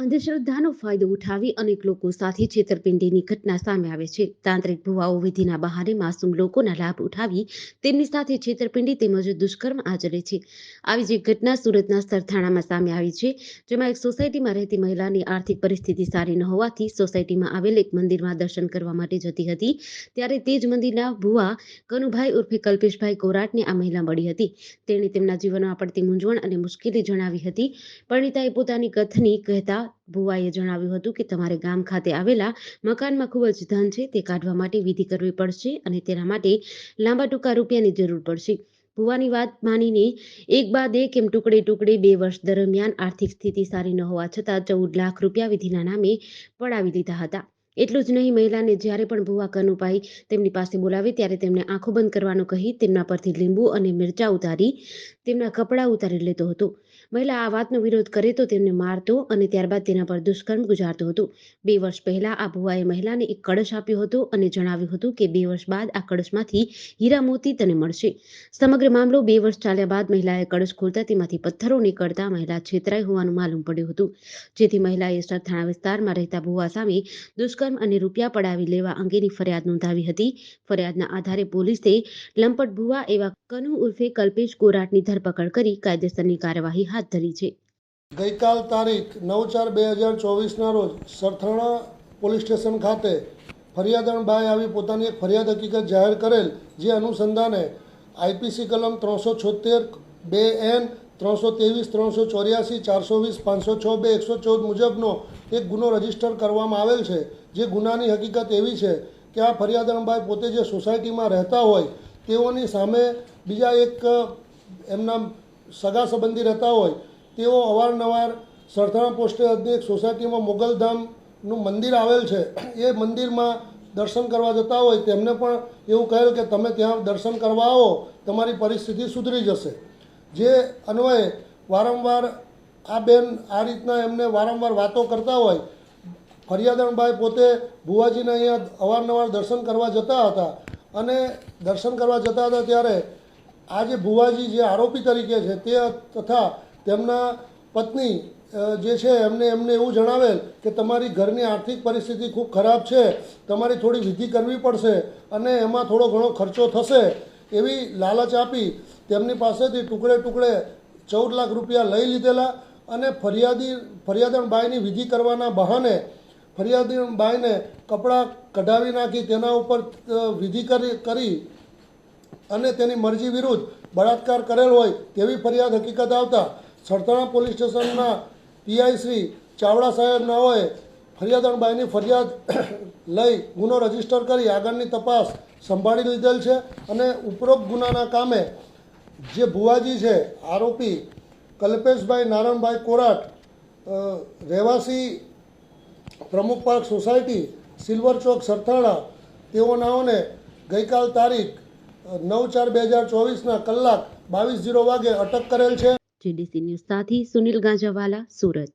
અંધશ્રદ્ધાનો ફાયદો ઉઠાવી અનેક લોકો સાથે છેતરપિંડીની ઘટના સામે આવે છે. તાંત્રિક ભુવાઓ વિધિના બહાને માસૂમ લોકોના લાભ ઉઠાવી તેમની સાથે છેતરપિંડી તેમજ દુષ્કર્મ આચરે છે. આવી જ એક ઘટના સુરતના સરથાણામાં સામે આવી છે, જેમાં એક સોસાયટીમાં રહેતી મહિલાની આર્થિક પરિસ્થિતિ સારી ન હોવાથી સોસાયટીમાં આવેલ એક મંદિરમાં દર્શન કરવા માટે જતી હતી, ત્યારે તે જ મંદિરના ભુવા કનુભાઈ ઉર્ફે કલ્પેશભાઈ કોરાટને આ મહિલા મળી હતી. તેણે તેમના જીવનમાં પડતી મૂંઝવણ અને મુશ્કેલી જણાવી હતી. પરિણીતાએ પોતાની કથની કહેતા ભુવાએ જણાવ્યું હતું કે તમારે ગામ ખાતે આવેલા મકાનમાં ખૂબ જ ધન છે, તે કાઢવા માટે વિધિ કરવી પડશે અને તેના માટે લાંબા ટૂંકા રૂપિયાની જરૂર પડશે. ભુવાની વાત માનીને એક બાદ એક એમ ટુકડે ટુકડે બે વર્ષ દરમિયાન આર્થિક સ્થિતિ સારી ન હોવા છતાં ચૌદ લાખ રૂપિયા વિધિના નામે પડાવી દીધા હતા. એટલું જ નહીં, મહિલાને જ્યારે પણ ભુવા કનુભાઈ તેમની પાસે બોલાવે ત્યારે તેમને આંખો બંધ કરવાનું કહી તેમના પરથી લીંબુ અને મિરચા ઉતારી તેમના કપડાં ઉતારી લેતો હતો. મહિલા આ વાતનો વિરોધ કરે તો તેમને મારતો અને ત્યારબાદ તેના પર દુષ્કર્મ ગુજારતો હતો. બે વર્ષ પહેલા આ ભુવાએ મહિલાને એક કળશ આપ્યો હતો અને જણાવ્યું હતું કે બે વર્ષ બાદ આ કળશમાંથી હીરા મોતી તને મળશે. સમગ્ર મામલો બે વર્ષ ચાલ્યા બાદ મહિલાએ કળશ ખોલતા તેમાંથી પથ્થરો નીકળતા મહિલા છેતરાઈ હોવાનું માલુમ પડ્યું હતું. જેથી મહિલાએ સરથાણા વિસ્તારમાં રહેતા ભુવા સામે દુષ્કર્મ અને રૂપિયા પડાવી લેવા અંગેની ફરિયાદ નોંધાવી હતી. ફરિયાદના આધારે પોલીસે લંપટ ભુવા એવા કનુ ઉર્ફે કલ્પેશ કોરાટની ધરપકડ કરી કાયદેસરની કાર્યવાહી હાથ ધરી છે. ગઈકાલ તારીખ નવ ચાર બે હજાર ચોવીસના રોજ સરથાણા પોલીસ સ્ટેશન ખાતે ફરિયાદણભાઈ આવી પોતાની એક ફરિયાદ હકીકત જાહેર કરેલ, જે અનુસંધાને આઈપીસી કલમ ત્રણસો છોતેર બે એન ત્રણસો ત્રેવીસ ત્રણસો ચોર્યાસી ચારસો વીસ પાંચસો છ બે એકસો ચૌદ મુજબનો એક ગુનો રજિસ્ટર કરવામાં આવેલ છે. જે ગુનાની હકીકત એવી છે કે આ ફરિયાદણભાઈ પોતે જે સોસાયટીમાં રહેતા હોય, તેઓની સામે બીજા એક, એમના સગા સંબંધી રહેતા હોય, તેઓ અવારનવાર સરથાણા પોસ્ટે અધ્યક્ષ સોસાયટીમાં મોગલધામનું મંદિર આવેલ છે. એ મંદિરમાં દર્શન કરવા જતા હોય, તેમને પણ એવું કહેલ કે તમે ત્યાં દર્શન કરવા આવો, તમારી પરિસ્થિતિ સુધરી જશે. જે અન્વયે વારંવાર આ બેન આ રીતના એમને વારંવાર વાતો કરતા હોય, ફરિયાદણભાઈ પોતે ભુવાજીને અહીંયા અવારનવાર દર્શન કરવા જતા હતા. અને દર્શન કરવા જતા હતા ત્યારે આ જે ભુવાજી જે આરોપી તરીકે છે તે તથા તેમના પત્ની જે છે એમને એમને એવું જણાવેલ કે તમારી ઘરની આર્થિક પરિસ્થિતિ ખૂબ ખરાબ છે, તમારી થોડી વિધિ કરવી પડશે અને એમાં થોડો ઘણો ખર્ચો થશે એવી લાલચ આપી તેમની પાસેથી ટુકડે ટુકડે ચૌદ લાખ રૂપિયા લઈ લીધેલા અને ફરિયાદી, ફરિયાદણબાઈની વિધિ કરવાના બહાને ફરિયાદીબાઈને કપડાં કઢાવી નાખી તેના ઉપર વિધિ કરી કરી અને તેની મરજી વિરુદ્ધ બળાત્કાર કરેલ હોય તેવી ફરિયાદ હકીકત આવતા સરથાણા પોલીસ સ્ટેશનના પીઆઈ શ્રી ચાવડા સાહેબ નાઓએ ફરિયાદણબાઈની ફરિયાદ લઈ ગુનો રજિસ્ટર કરી આગળની તપાસ સંભાળી લીધેલ છે અને ઉપરોક્ત ગુનાના કામે જે ભુવાજી છે, આરોપી કલ્પેશભાઈ નારણભાઈ કોરાટ રહેવાસી પ્રમુખ પાર્ક સોસાયટી, સિલ્વર ચોક, સરથાણા તેઓનાઓને ગઈકાલ તારીખ નવ ચાર બે હજાર ચોવીસના કલાક બાવીસ જીરો વાગે અટક કરેલ છે. જીડીસી ન્યૂઝ સાથી સુનિલ ગાંજાવાલા, સુરત.